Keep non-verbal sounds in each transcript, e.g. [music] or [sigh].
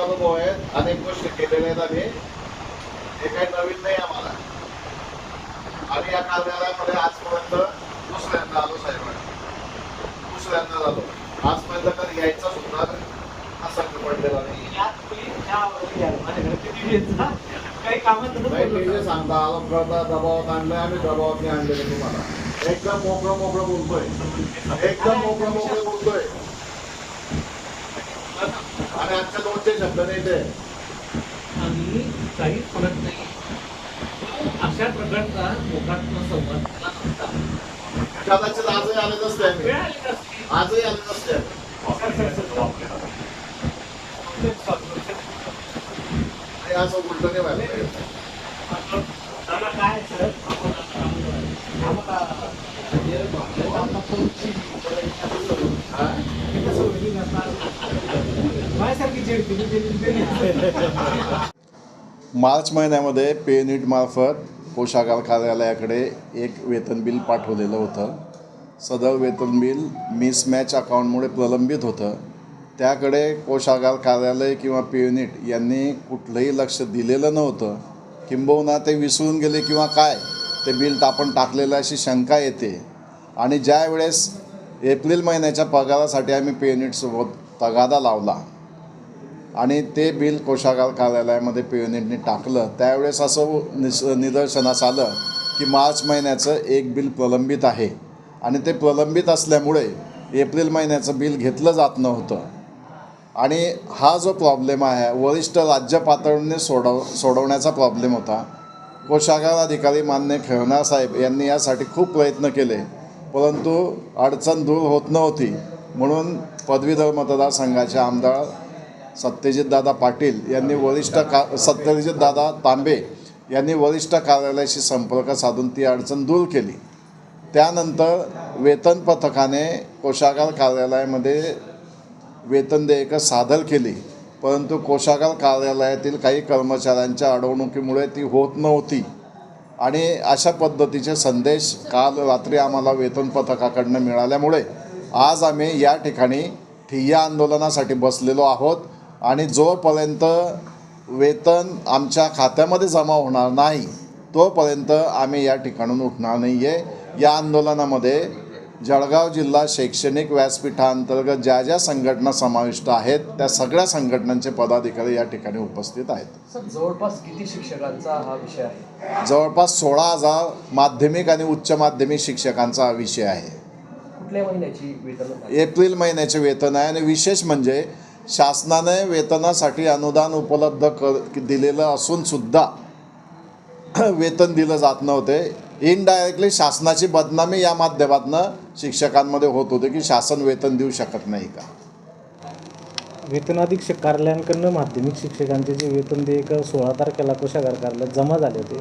अनुभव आहेत अनेक गोष्टी केलेल्या आहेत आम्ही. हे काही नवीन नाही आम्हाला. आणि या कार्यालयामध्ये आजपर्यंत दुसऱ्यांदा आलो साहेब. दुसऱ्यांदा झालो आजपर्यंत कधी यायचा सुद्धा असा पडलेला नाही. काही कामात सांगता आलो करता दबावात आणलंय आम्ही दबावात आणलेलं तुम्हाला. एकदम मोकळं मोकळं बोलतोय एकदम मोकळं मोकळं बोलतोय. शब्द नाही ते आणि काही फरक नाही. अशा प्रकारचा लोकांना संवाद कदाचित आजही आले नसते. आजही आले नसते असं उलट नाही व्हायला मार्च महिन्यामध्ये पे नीट कोषागार कार्यालयाकडे एक वेतन बिल पाठवलेलं होतं. सदर वेतन बिल मिसमॅच अकाउंटमुळे प्रलंबित होतं. त्याकडे कोषागार कार्यालय किंवा पे युनिट यांनी कुठलंही लक्ष दिलेलं नव्हतं. किंबहुना ते विसरून गेले किंवा काय ते बिल आपण टाकलेलं अशी शंका येते. आणि ज्या वेळेस एप्रिल महिन्याच्या पगारासाठी आम्ही पे युनिटसोबत तगादा लावला आणि ते बिल कोषागार कार्यालयामध्ये पे टाकलं. त्यावेळेस असं निस निदर्शनास आलं की मार्च महिन्याचं एक बिल प्रलंबित आहे. आणि ते प्रलंबित असल्यामुळे एप्रिल महिन्याचं बिल घेतलं जात नव्हतं. आणि हा जो प्रॉब्लेम आहे वरिष्ठ राज्य पातळीने सोडव सोडवण्याचा प्रॉब्लेम होता. कोषागार अधिकारी मान्य खेळणार साहेब यांनी यासाठी खूप प्रयत्न केले परंतु अडचण दूर होत नव्हती. म्हणून पदवीधर मतदारसंघाचे आमदार सत्यजितदादा पाटील यांनी वरिष्ठ का सत्यजितदादा तांबे यांनी वरिष्ठ कार्यालयाशी संपर्क साधून ती अडचण दूर केली. त्यानंतर वेतन पथकाने कोषागार कार्यालयामध्ये वेतन देयकं सादर केली. परंतु कोषागार कार्यालयातील काही कर्मचाऱ्यांच्या अडवणुकीमुळे ती होत नव्हती. आणि अशा पद्धतीचे संदेश काल रात्री आम्हाला वेतन पथकाकडनं मिळाल्यामुळे आज आम्ही या ठिकाणी ठिय्या आंदोलनासाठी बसलेलो आहोत. आणि जोपर्यंत वेतन आमच्या खात्यामध्ये जमा होणार नाही तोपर्यंत आम्ही या ठिकाणून उठणार नाही आहे या आंदोलनामध्ये जळगाव जिल्हा शैक्षणिक व्यासपीठाअंतर्गत ज्या ज्या संघटना समाविष्ट आहेत त्या सगळ्या संघटनांचे पदाधिकारी या ठिकाणी उपस्थित आहेत. सर जवळपास किती शिक्षकांचा हा विषय आहे? जवळपास सोळा हजार माध्यमिक आणि उच्च माध्यमिक शिक्षकांचा हा विषय आहे. कुठल्या महिन्याची वेतन एप्रिल महिन्याचे वेतन आहे आणि विशेष म्हणजे शासनाने वेतनासाठी अनुदान उपलब्ध कर दिलेलं असून सुद्धा [clears throat] वेतन दिलं जात नव्हते. इनडायरेक्टली शासनाची बदनामी या माध्यमातनं शिक्षकांमध्ये होत होते की शासन वेतन देऊ शकत नाही का? वेतन अधीक्षक कार्यालयांकडनं माध्यमिक शिक्षकांचे जे वेतन देयक सोळा तारखेला कोशागार कार्यालयात जमा झाले होते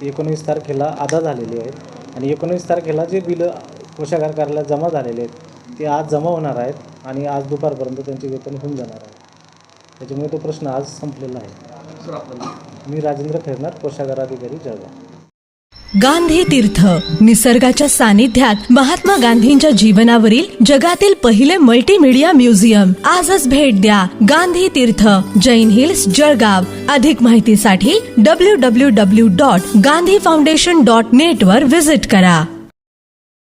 ते एकोणवीस तारखेला अदा झालेले आहेत. आणि एकोणवीस तारखेला जे बिलं कोशागार कार्यालयात जमा झालेले आहेत ते आज जमा होणार आहेत. आणि आज दुपारपर्यंत त्यांचे वेतन होऊन जाणार आहे. त्याच्यामुळे तो प्रश्न आज संपलेला आहे. मी राजेंद्र खैरनार कोषागार अधिकारी जळगाव. गांधी तीर्थ निसर्गाच्या सानिध्यात महात्मा गांधींच्या जीवनावरील जगातील पहिले मल्टीमीडिया म्युझियम आजच भेट द्या गांधी तीर्थ जैन हिल्स जळगाव. अधिक माहितीसाठी W W W dot Gandhi foundation dot net वर विजिट करा.